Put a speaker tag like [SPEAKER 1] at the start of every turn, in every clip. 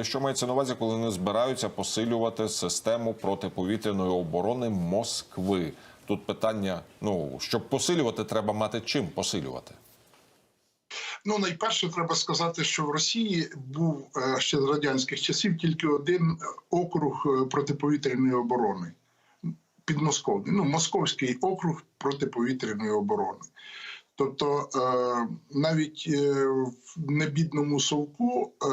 [SPEAKER 1] е, що мається на увазі, коли вони збираються посилювати систему протиповітряної оборони Москви? Тут питання: ну щоб посилювати, треба мати чим посилювати.
[SPEAKER 2] Ну, найперше, треба сказати, що в Росії був е, ще з радянських часів тільки один округ е, протиповітряної оборони підмосковний, ну московський округ протиповітряної оборони. Тобто е, навіть е, в небідному совку е,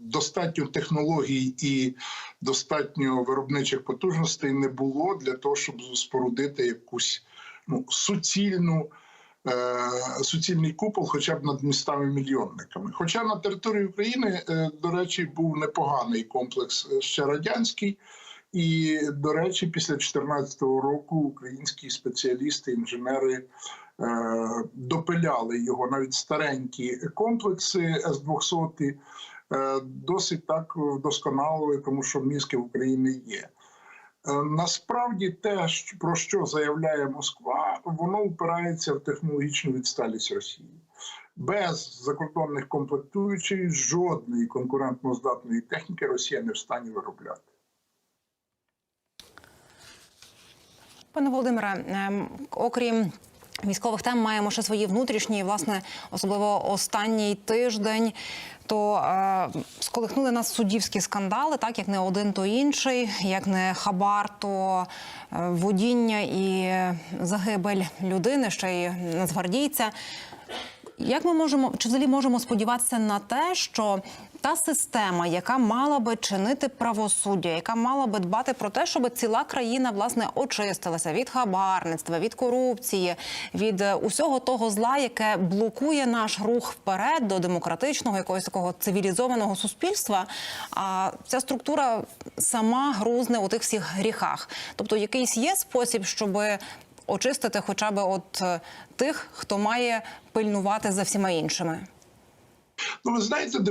[SPEAKER 2] достатньо технологій і достатньо виробничих потужностей не було для того, щоб спорудити якусь ну, суцільну. Суцільний купол, хоча б над містами-мільйонниками. Хоча на території України, до речі, був непоганий комплекс ще радянський, і, до речі, після 2014 року українські спеціалісти, інженери е, допиляли його навіть старенькі комплекси С-200 е, досить так вдосконалили, тому що мізки в Україні є. Е, Насправді, те, про що заявляє Москва, воно впирається в технологічну відсталість Росії. Без закордонних комплектуючих жодної конкурентно здатної техніки Росія не в стані виробляти.
[SPEAKER 3] Пане Володимире, ем, окрім військових тем, маємо ще свої внутрішні, і, власне, особливо останній тиждень. То е, сколихнули нас суддівські скандали, так як не один, то інший, як не хабар, то е, водіння і загибель людини, ще й нацгвардійця. Як ми можемо чи взагалі можемо сподіватися на те, що та система, яка мала би чинити правосуддя, яка мала би дбати про те, щоб ціла країна власне очистилася від хабарництва, від корупції, від е, усього того зла, яке блокує наш рух вперед до демократичного, якогось такого цивілізованого суспільства. А ця структура сама грузне у тих всіх гріхах. Тобто, якийсь є спосіб, щоби очистити хоча б от е, тих, хто має пильнувати за всіма іншими.
[SPEAKER 2] Ну, ви знаєте, е,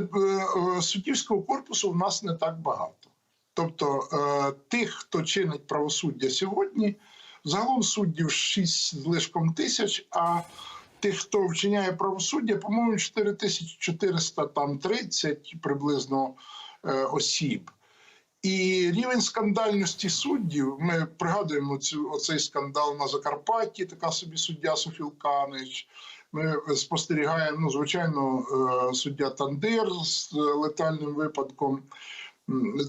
[SPEAKER 2] е, суддівського корпусу в нас не так багато. Тобто тих, хто чинить правосуддя сьогодні, загалом суддів 6 з лишком тисяч, а тих, хто вчиняє правосуддя, по-моєму, 4430 приблизно е, осіб. І рівень скандальності суддів. Ми пригадуємо цю оцей скандал на Закарпатті, така собі суддя Софілканич. Ми спостерігаємо, ну, звичайно, е, суддя Тандир з е, летальним випадком.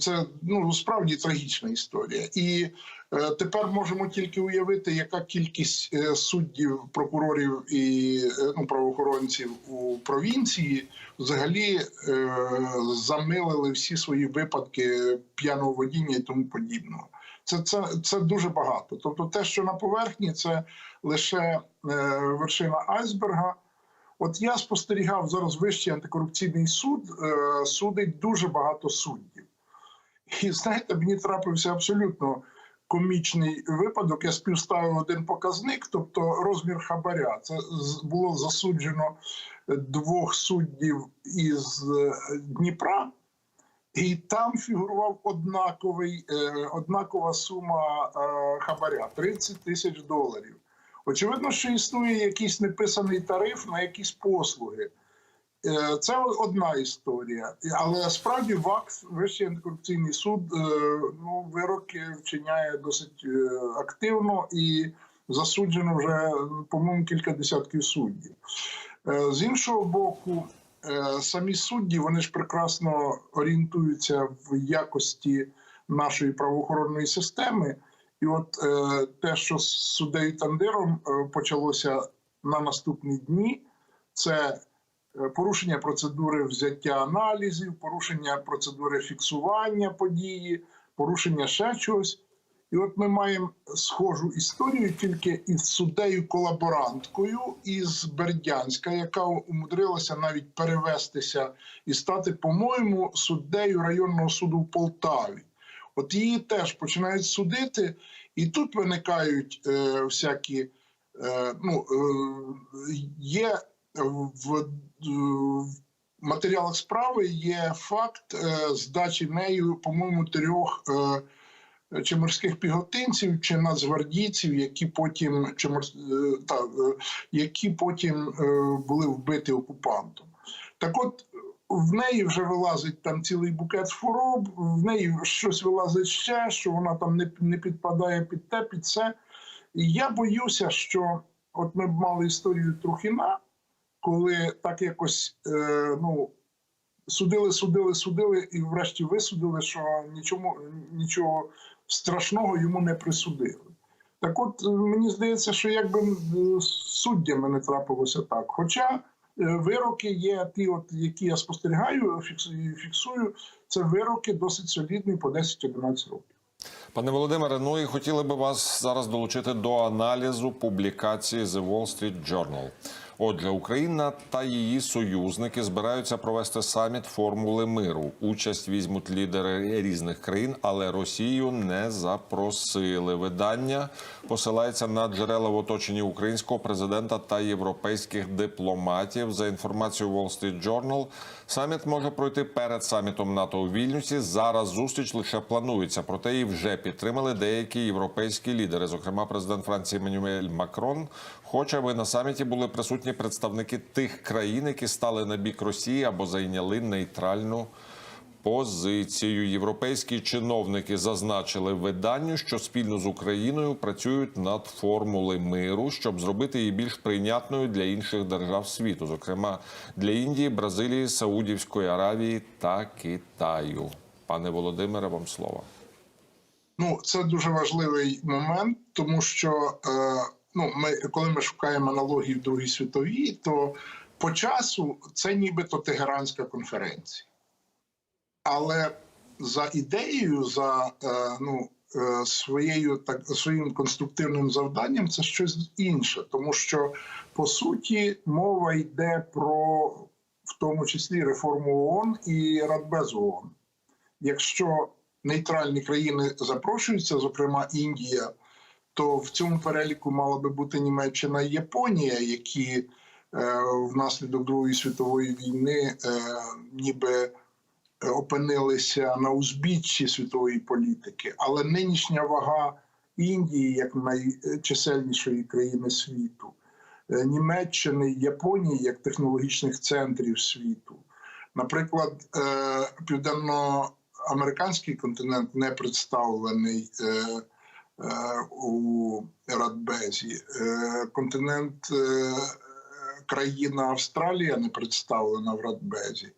[SPEAKER 2] Це ну справді трагічна історія, і е, тепер можемо тільки уявити, яка кількість е, суддів, прокурорів і е, ну, правоохоронців у провінції взагалі е, замилили всі свої випадки п'яного водіння і тому подібного. Це, це, це дуже багато. Тобто, те, що на поверхні, це лише е, вершина айсберга. От я спостерігав зараз Вищий антикорупційний суд, е, судить дуже багато суддів. І знаєте, мені трапився абсолютно комічний випадок. Я співставив один показник, тобто розмір хабаря. Це було засуджено двох суддів із е, Дніпра. І там фігурував однаковий, е, однакова сума е, хабаря 30 тисяч доларів. Очевидно, що існує якийсь неписаний тариф на якісь послуги. Е, Це одна історія. Але справді ВАКС, Вищий антикорупційний суд, е, ну, вироки вчиняє досить е, активно і засуджено вже, по-моєму, кілька десятків суддів. З іншого боку, самі судді вони ж прекрасно орієнтуються в якості нашої правоохоронної системи. І от те, що з суддею Тандиром почалося на наступні дні, це порушення процедури взяття аналізів, порушення процедури фіксування події, порушення ще чогось. І от ми маємо схожу історію тільки із суддею колаборанткою із Бердянська, яка умудрилася навіть перевестися і стати, по-моєму, суддею районного суду в Полтаві. От її теж починають судити, і тут виникають е, всякі. Е, ну, е, є в, в матеріалах справи є факт е, здачі нею, по-моєму, трьох. Е, чи морських піготинців, чи нацгвардійців, які потім чи морс... е, та, е, які потім е, були вбиті окупантом. Так от в неї вже вилазить там цілий букет хвороб, в неї щось вилазить ще, що вона там не, не підпадає під те, під це. І я боюся, що от ми б мали історію Трухіна, коли так якось е, ну, судили, судили, судили, і врешті висудили, що нічому, нічого страшного йому не присудили. Так от е, мені здається, що якби суддями не трапилося так. Хоча е, вироки є ті, от, які я спостерігаю, фіксую, фіксую, це вироки досить солідні по 10-11 років.
[SPEAKER 1] Пане Володимире, ну і хотіли би вас зараз долучити до аналізу публікації The Wall Street Journal. Отже, Україна та її союзники збираються провести саміт формули миру. Участь візьмуть лідери різних країн, але Росію не запросили. Видання посилається на джерела в оточенні українського президента та європейських дипломатів. За інформацією Wall Street Journal, саміт може пройти перед самітом НАТО у Вільнюсі. Зараз зустріч лише планується, проте її вже підтримали деякі європейські лідери. Зокрема, президент Франції Еммануель Макрон хоче, аби на саміті були присутні представники тих країн, які стали на бік Росії або зайняли нейтральну позицію. Європейські чиновники зазначили виданню, що спільно з Україною працюють над формули миру, щоб зробити її більш прийнятною для інших держав світу, зокрема для Індії, Бразилії, Саудівської Аравії та Китаю. Пане Володимире, вам слово.
[SPEAKER 2] Ну, це дуже важливий момент, тому що е, ну, ми, коли ми шукаємо аналогії в Другій світовій, то по часу це нібито Тегеранська конференція. Але за ідеєю, за е, ну, е, своєю так своїм конструктивним завданням, це щось інше, тому що по суті мова йде про в тому числі реформу ООН і Радбез ООН. Якщо нейтральні країни запрошуються, зокрема Індія, то в цьому переліку мала би бути Німеччина і Японія, які е, внаслідок Другої світової війни е, ніби е, опинилися на узбіччі світової політики. Але нинішня вага Індії як найчисельнішої країни світу, Німеччини Японії як технологічних центрів світу. Наприклад, південноамериканський континент не представлений у Радбезі. Е, Континент е, країна Австралія не представлена в Радбезі.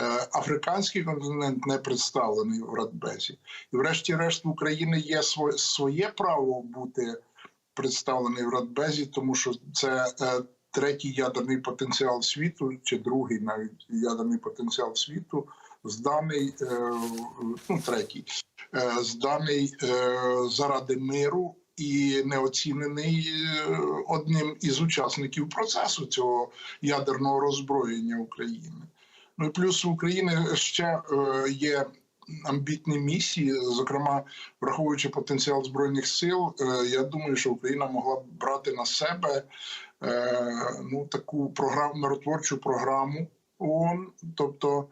[SPEAKER 2] Е, Африканський континент не представлений в Радбезі. І, врешті-решт, в України є своє, право бути представлений в Радбезі, тому що це е, третій ядерний потенціал світу, чи другий навіть ядерний потенціал світу, зданий, е, ну третій, е, зданий е, заради миру і неоцінений е, одним із учасників процесу цього ядерного роззброєння України. Ну і плюс у України ще е, є амбітні місії, зокрема, враховуючи потенціал збройних сил, е, я думаю, що Україна могла б брати на себе е, ну таку програму миротворчу програму ООН, тобто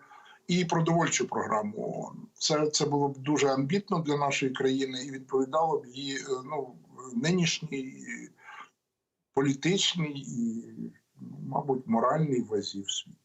[SPEAKER 2] і продовольчу програму ООН. Це це було б дуже амбітно для нашої країни і відповідало б її е, ну, нинішній політичній і, ну, мабуть, моральній вазі в світі.